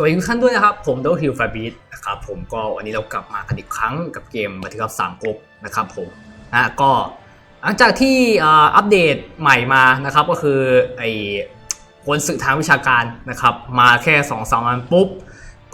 สวัสดีทุกท่านด้วยนะครับ ผมโดฮิลฟาบีดนะครับผมก็วันนี้เรากลับมากันอีกครั้งกับเกมบัตรกับสามก๊กนะครับผมนะก็หลังจากที่อัปเดตใหม่มานะครับก็คือไอ้คนศึกทางวิชาการนะครับมาแค่2อสามวันปุ๊บ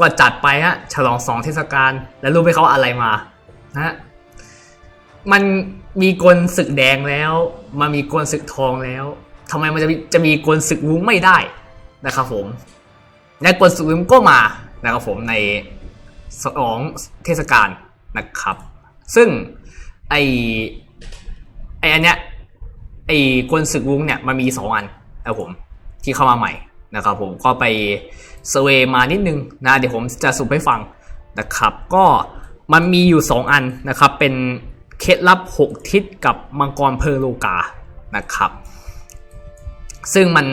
ก็จัดไปฮะฉลองสองเทศกาลแล้วรู้ไหมเขาอะไรมานะฮะมันมีกลศึกแดงแล้ว มันมีกลศึกทองแล้วทำไมมันจะมีจะมีกลศึกวุ้งไม่ได้นะครับผม และกลสุริมก็มานะครับผมในสองเทศกาลนะครับ ซึ่งไอไออันเนี้ยไอกลศึกวุ้งเนี่ยมันมีสองอันนะครับผมที่เข้ามาใหม่นะครับผมก็ไปเซเวมานิดนึงนะเดี๋ยวผมจะสุปให้ฟังนะครับ ก็มันมีอยู่ 2 อันนะครับ เป็นเคล็ดลับ 6 ทิศกับมังกรเพอร์โลกานะครับ ซึ่งมัน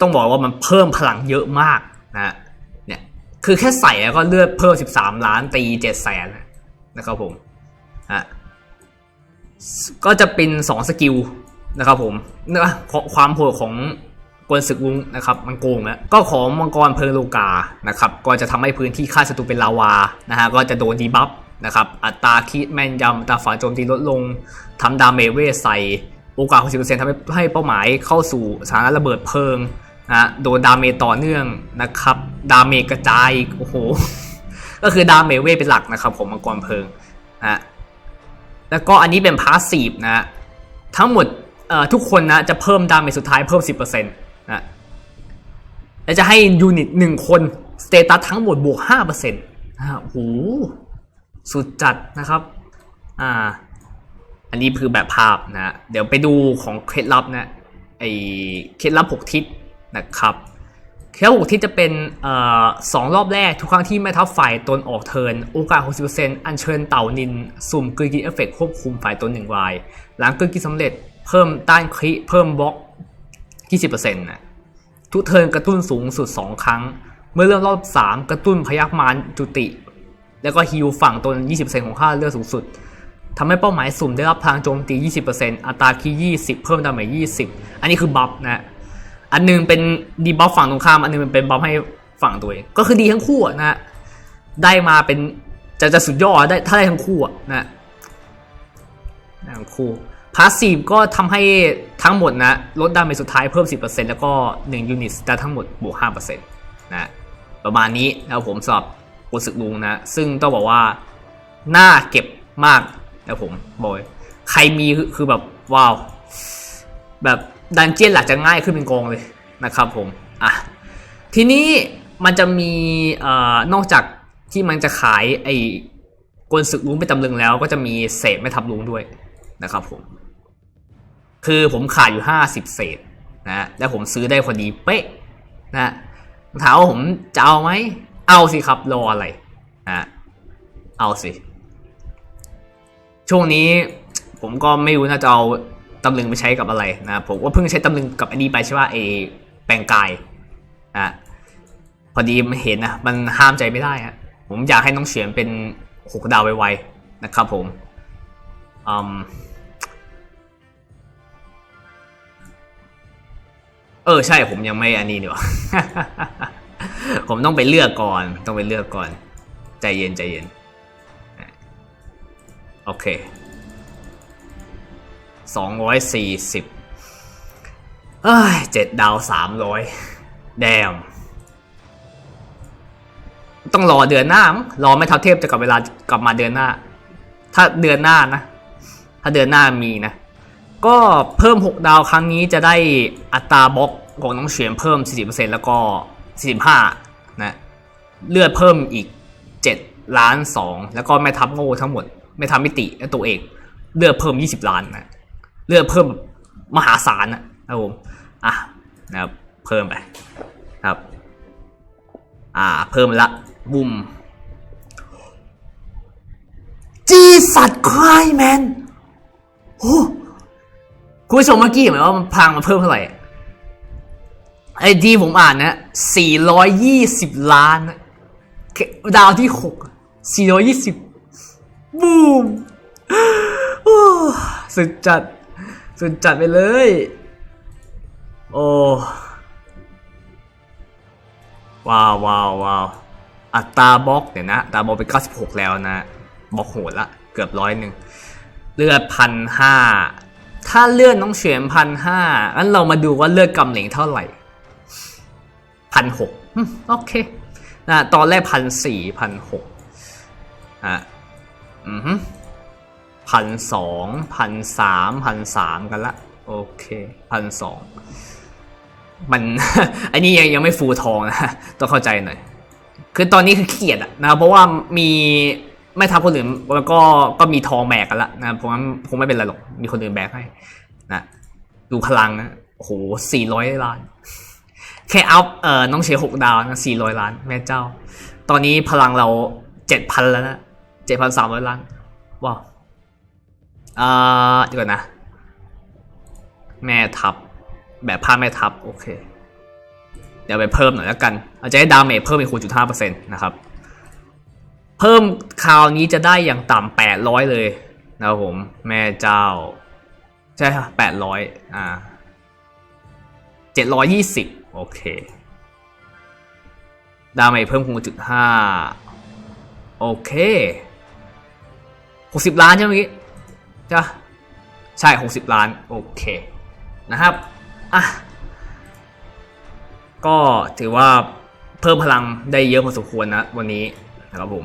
ต้องบอกว่ามันเพิ่มพลังเยอะมาก นะเนี่ยคือแค่ใส่แล้วก็เลือดเพิ่ม 13 ล้านตี7แสนนะครับผมอะก็จะเป็น 2 สกิลนะครับผมเนื้อความโหดของกลศึกวุ้งนะครับมันโกงแล้วก็ของมังกรเพลิงโลกานะครับก็จะทำให้พื้นที่ค่าศัตรูเป็นลาวานะฮะก็จะโดนดีบัฟนะครับอัตราคิดแม่นยำอัตราฝ่าโจมตีลดลงทำดาเมจเวใส่โอกาส 60%ทำให้ให้เป้าหมายเข้าสู่สถานะระเบิดเพลิง นะโดนดาเมจต่อเนื่องนะครับ ดาเมจกระจายโอ้โห ก็คือดาเมจเวทเป็นหลักนะครับผมมังกรเพลิงนะแล้วก็อันนี้เป็นพาสซีฟนะทั้งหมดเอ่อทุกคนนะจะเพิ่มดาเมจสุดท้ายเพิ่ม 10%นะและจะให้ยูนิตหนึ่งคนสเตตัสทั้งหมดบวก5%นะฮะโอ้โหสุดจัดนะครับอ่าอันนี้คือแบบภาพนะ เดี๋ยวไปดูของเคล็ดลับนะไอเคล็ดลับหกทิศ นะครับเคล็ดลับหกทิศจะเป็นอสองรอบแรกทุกครั้งที่แม่ทัพฝ่ายตนออกเทินโอกาส 60%อัญเชิญเต่านิน สุ่มกลืนกิเอฟเฟกควบคุมฝ่ายตนหนึ่งราย หลังกลืนกิสำเร็จเพิ่มต้านคริเพิ่มบล็อก 20%นะทุกเทินกระตุ้นสูงสุด 2 ครั้ง เมื่อเริ่มรอบ 3 กระตุ้นพยักมารจุติ แล้วก็ฮิวฝั่งตน 20%ของค่าเลือดสูงสุดทำให้เป้าหมายสุ่มได้รับพลังโจมตี 20%อัตราคี20 เพิ่มดาเมจ20 อันนี้คือบัฟนะ อันหนึงเป็นดีบัฟฝั่งตรงข้าม อันหนึงเป็นบัฟให้ฝั่งตัวเอง ก็คือดีทั้งคู่อะนะได้มาเป็นจะจะสุดยอดได้ถ้าได้ทั้งคู่นะทั้งคู่พาสซีฟก็ทำให้ทั้งหมดนะลดดาเมจสุดท้ายเพิ่ม 10%แล้วก็1ยูนิตแต่ทั้งหมดบวก5%นะประมาณนี้นะครับผมสำหรับโกสึกลุงนะ ซึ่งต้องบอกว่าน่าเก็บมากนะผมบอกเลยใครมีคือแบบว้าว แบบ ดันเจียนหลักจะง่ายขึ้นเป็นกองเลยนะครับผมอะทีนี้มันจะมีเอ่อนอกจากที่มันจะขายไอ้กลศึกลุงไปตำลึงแล้ว ก็จะมีเศษไม่ทับลุงด้วยนะครับผมคือผมขาดอยู่ห้าสิบเศษนะแล้วผมซื้อได้พอดีเป๊ะนะถามว่าผมจะเอาไหมเอาสิครับรออะไรนะเอาสิ ช่วงนี้ผมก็ไม่รู้น่าจะเอา ตำลึงไปใช้กับอะไรนะผมว่าเพิ่งใช้ตำลึงกับอันนี้ไปใช่ป่ะเอแปลงกายนะพอดีมันเห็นนะมันห้ามใจไม่ได้ฮะผมอยากให้น้องเฉียนเป็นหกดาวไวๆนะครับผมอืมเออใช่ผมยังไม่อันนี้ดีกว่าผมต้องไปเลือกก่อนต้องไปเลือกก่อน ใจเย็นใจเย็นโอเค สองร้อยสี่สิบเอ้ยเจ็ดดาวสามร้อยแดม ต้องรอเดือนหน้ามั้งรอไม่ท่าเทพจะกลับเวลากลับมาเดือนหน้า ถ้าเดือนหน้านะ ถ้าเดือนหน้ามีนะ ก็เพิ่ม 6 ดาวครั้งนี้จะได้อัตราบล็อกของน้องเฉียนเพิ่ม 40%แล้วก็ 45 นะ เลือดเพิ่มอีก 7 ล้าน 2 แล้วก็แม่ทัพโง่ทั้งหมด แม่ทัพมิติและตัวเองเลือดเพิ่ม 20 ล้านนะ ลือดเพิ่มมหาศาลนะครับผมอะนะครับเพิ่มไปครับ อ่า เพิ่มละบุมจีสัตว์คลายแมนโอ้คุณผู้ชมเมื่อกี้เห็นไหมว่ามันพลังมันเพิ่มเท่าไหร่ไอ้ที่ผมอ่านนะ 420 ล้าน ดาวที่ 6 420 บูมโอ้สุดจัด สุดจัดไปเลย โอ้ว้าวว้าวว้าวอัตราบล็อกเดี๋ยนะตาบล็อกเป็น 96 แล้วนะบล็อกโหดละเกือบร้อยหนึ่งเลือดพันห้าถ้าเลือดน้องเฉียนพันห้างั้นเรามาดูว่าเลือดกำเหลงเท่าไหร่พันหกโอเคนะตอนแรกพันสี่พันหกอะอือฮึ พันสองพันสามพันสามกันละ โอเคพันสองมันอันนี้ยังยังไม่ฟูทองนะต้องเข้าใจหน่อย คือตอนนี้คือเกียจอะนะ เพราะว่ามีไม่ทับคนอื่นแล้วก็ก็มีทองแบกกันละนะเพราะงั้นคงไม่เป็นไรหรอกมีคนอื่นแบกให้นะดูพลังนะโอ้โหสี่ร้อยล้าน แค่อัพเอ่อน้องเชหกดาวนะสี่ร้อยล้าน แม่เจ้า ตอนนี้พลังเราเจ็ดพันแล้วนะเจ็ดพันสามร้อยล้านว้าว อ่าเดี๋ยวก่อนนะ แม่ทับ แบบผ้าแม่ทับ โอเค เดี๋ยวไปเพิ่มหน่อยแล้วกัน อาจจะให้ดาเมจเพิ่มอีกคูณจุดห้าเปอร์เซ็นต์นะครับ เพิ่มคราวนี้จะได้อย่างต่ำแปดร้อยเลยนะครับผม แม่เจ้า ใช่ค่ะแปดร้อยอ่าเจ็ดร้อยยี่สิบโอเค ดาเมจเพิ่มคูณจุดห้าโอเคหกสิบล้านใช่ไหมเมื่อกี้ จ้ะใช่หกสิบล้าน โอเคนะครับอะก็ถือว่าเพิ่มพลังได้เยอะพอสมควรนะวันนี้นะครับผม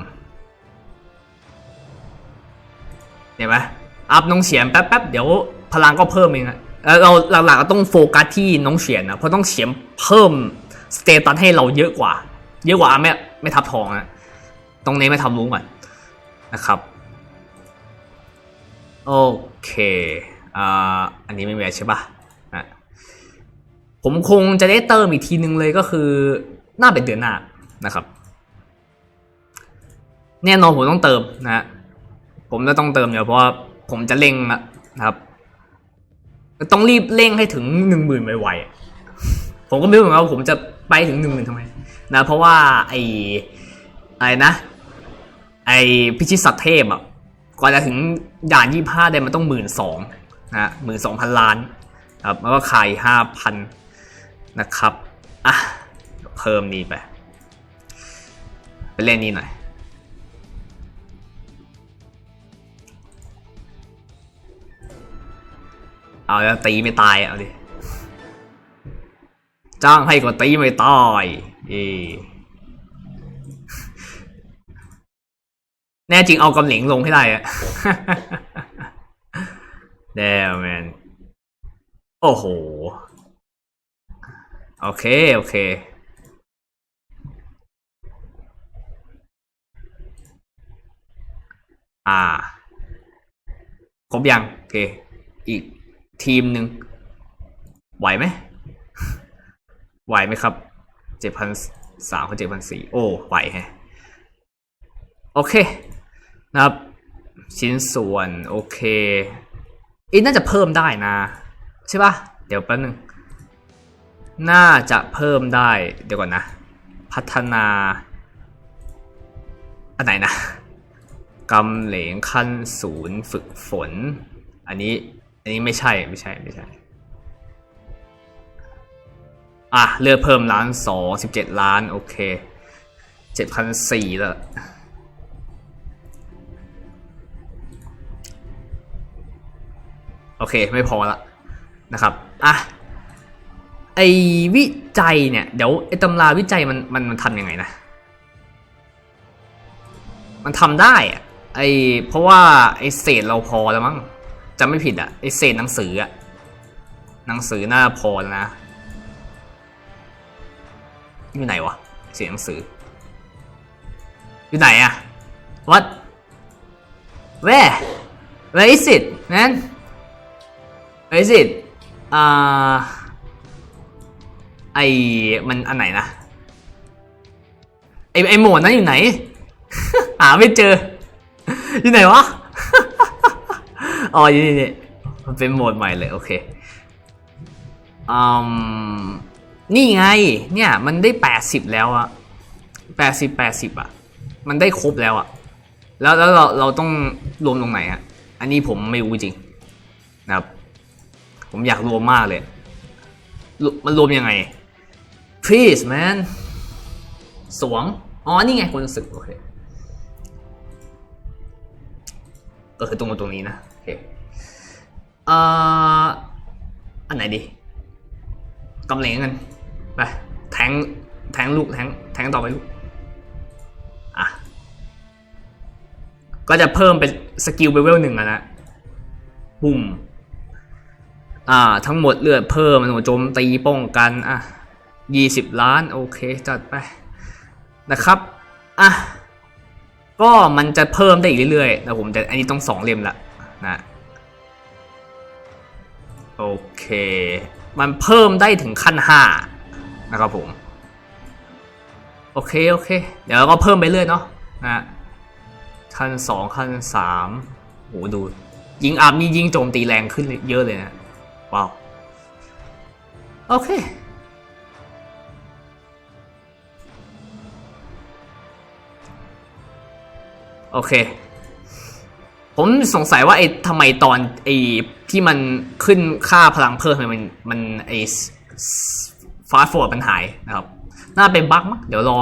เห็นไหมอัพน้องเฉียนแป๊บๆเดี๋ยวพลังก็เพิ่มเองอะเราหลักๆก็ต้องโฟกัสที่น้องเฉียนนะเพราะต้องเฉียนเพิ่มสเตตัสให้เราเยอะกว่า เยอะกว่าไม่ไม่ทับทองนะตรงนี้ไม่ทำรู้ก่อนนะครับ โอเคอ่าอันนี้ไม่มีใช่ปะ่ะผมคงจะได้เติมอีกทีนึงเลยก็คือน่าเป็นเดือนหน้านะครับ แน่นอนผมต้องเติมนะฮะผมจะต้องเติมเดี๋ยวเพราะว่าผมจะเร่งนะครับต้องรีบเร่งให้ถึงหนึ่งหมื่นไวๆผมก็ไม่รู้เหมือนกันว่าผมจะไปถึงหนึ่งหมื่นทำไมนะเพราะว่าไอ้ไอะไรนะ ไอ้พิชิตสัตว์เทพอะ กว่าจะถึงด่านยี่ห้าได้มันต้องหมื่นสองนะหมื่นสองพันล้านครับแล้วก็ขายห้าพันนะครับอะเพิ่มนี้ไป ไปเล่นนี้หน่อยเอาแล้วตีไม่ตายเอาดิจ้างให้ก็ตีไม่ตายเอ แน่จริงเอากำเหลงลงให้ได้อะเดวแมนโอ้โห โอเค โอเค อ่า ครบยัง โอเค อีกทีมหนึ่งไหวไหม ไหวไหมครับ เจ็ดพันสามกับเจ็ดพันสี่ โอ้ ไหวแฮะ โอเค นะครับ ชิ้นส่วนโอเคอีน่าจะเพิ่มได้นะ ใช่ปะเดี๋ยวแป๊บนึง น่าจะเพิ่มได้ เดี๋ยวก่อนนะ พัฒนา อันไหนนะกำเหลงขั้นศูนย์ฝึกฝน อันนี้ อันนี้ไม่ใช่ไม่ใช่ไม่ใช่ อะ เลือกเพิ่มล้านสองสิบเจ็ดล้าน โอเคเจ็ดพันสี่แล้ว โอเคไม่พอละนะครับอะไอวิจัยเนี่ยเดี๋ยวไอตำราวิจัยมันมันมันทำยังไงนะ มันทำได้อะไอเพราะว่าไอเศษเราพอแล้วมั้งจำไม่ผิดอะไอเศษหนังสืออะหนังสือหน่าพอแล้วนะอยู่ไหนวะเศษหนังสือ อยู่ไหนอะ what where where is it man where is it อ่าไอมันอันไหนนะไอไอโหมดนั้นอยู่ไหน หาไม่เจอ อยู่ไหนวะ อ๋ออยู่นี่นี่มันเป็นโหมดใหม่เลย โอเคอืมนี่ไง เนี่ย มันได้แปดสิบแล้วอะแปดสิบแปดสิบอะมันได้ครบแล้วอะแล้วแล้วเราเราต้องรวมตรงไหนอะอันนี้ผมไม่รู้จริง ผมอยากรวมมากเลย มันรวมยังไง please man สวงอ๋อ นี่ไงคนศึกโอเค ก็คือตรงตรงนี้นะ โอเคเอ่ออันไหนดีกำเหลงกัน ไป แทง แทงลูก แทง แทงต่อไปลูก อะ ก็จะเพิ่มเป็นสกิลเลเวลหนึ่งอะนะ บุ่ม อ่า ทั้งหมดเลือดเพิ่มหนูโจมตีป้องกันอะยี่สิบล้านโอเคจัดไปนะครับอะก็มันจะเพิ่มได้อีกเรื่อยๆแต่ผมจะอันนี้ต้องสองเล่มละนะโอเค มันเพิ่มได้ถึงขั้นห้านะครับผม โอเค โอเค เดี๋ยวเราก็เพิ่มไปเรื่อยเนาะนะขั้นสองขั้นสามโหดูยิงอัพนี่ยิงโจมตีแรงขึ้นเยอะเลยนะ ว้าวโอเค โอเค ผมสงสัยว่าไอ้ทำไมตอนไอ้ที่มันขึ้นค่าพลังเพิ่มทำไมมันมันไอ้ฟาสต์ฟอร์ดมันหายนะครับ น่าเป็นบั๊กมั้งเดี๋ยวรอ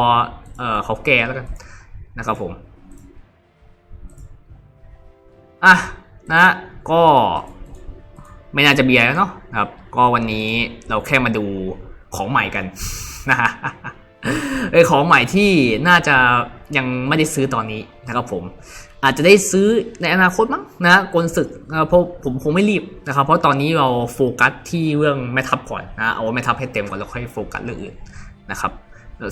เออเขาแก้แล้วกันนะครับผม อะนะก็ ไม่น่าจะเบียร์แล้วเนาะครับ ก็วันนี้เราแค่มาดูของใหม่กันนะฮะเออของใหม่ที่น่าจะยังไม่ได้ซื้อตอนนี้นะครับผมอาจจะได้ซื้อในอนาคตมั้งนะกลศึกนะเพราะผมคงไม่รีบนะครับเพราะตอนนี้เราโฟกัสที่เรื่องแม่ทัพก่อนนะเอาแม่ทัพให้เต็มก่อนแล้วค่อยโฟกัสเรื่องอื่นนะครับ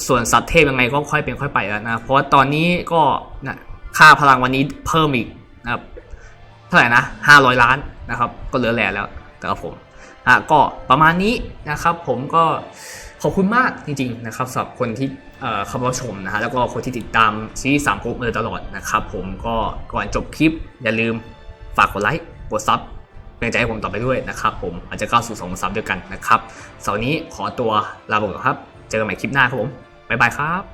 ส่วนสัตว์เทพยังไงก็ค่อยเป็นค่อยไปแล้วนะเพราะว่าตอนนี้ก็นะค่าพลังวันนี้เพิ่มอีกนะครับเท่าไหร่นะห้าร้อยล้าน นะครับ ก็เหลือแหล่แล้วนะครับผมอะก็ประมาณนี้นะครับผมก็ขอบคุณมากจริงๆนะครับสำหรับคนที่เอ่อเข้ามาชมนะฮะแล้วก็คนที่ติดตามซีรีส์สามก๊กมาตลอดนะครับผมก็ก่อนจบคลิปอย่าลืมฝากกดไลค์กดซับเป็นใจให้ผมต่อไปด้วยนะครับผมอาจจะก้าวสู่สองซับด้วยกันนะครับเสาร์นี้ขอตัวลาไปก่อนครับ เจอกันใหม่คลิปหน้าครับผมบ๊ายบายครับ